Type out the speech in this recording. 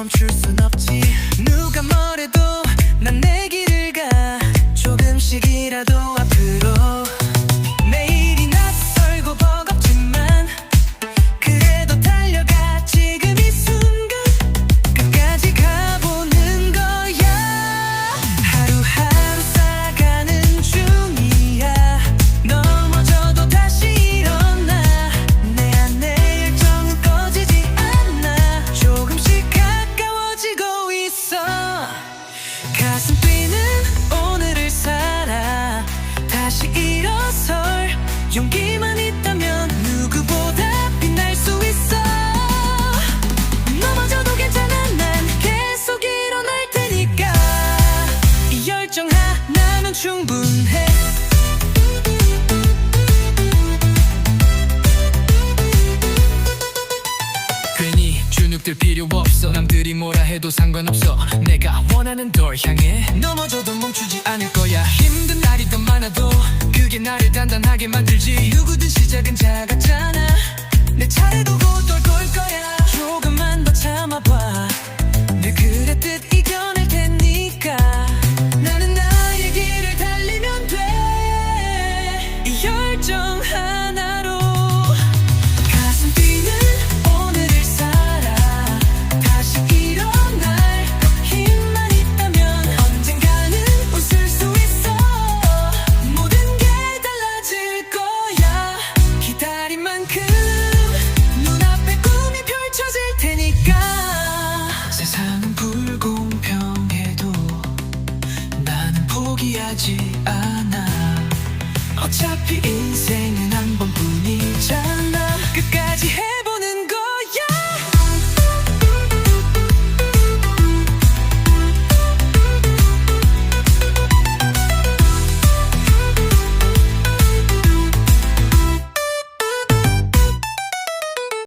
멈출 순 없지. 누가 뭐래도 난 내 길을 용기만 있다면 누구보다 빛날 수 있어. 넘어져도 괜찮아 난 계속 일어날 테니까. 열정 하나면 충분해. 괜히 주눅들 필요 없어. 남들이 뭐라 해도 상관없어. 내가 원하는 걸 향해. 넘어져도 멈추지 않을 거야. 단단하게 만들지. 누구든 시작은 작았잖아. 내 차례도 곧올 거 세상은 불공평해도 나는 포기하지 않아. 어차피 인생은 한 번뿐이잖아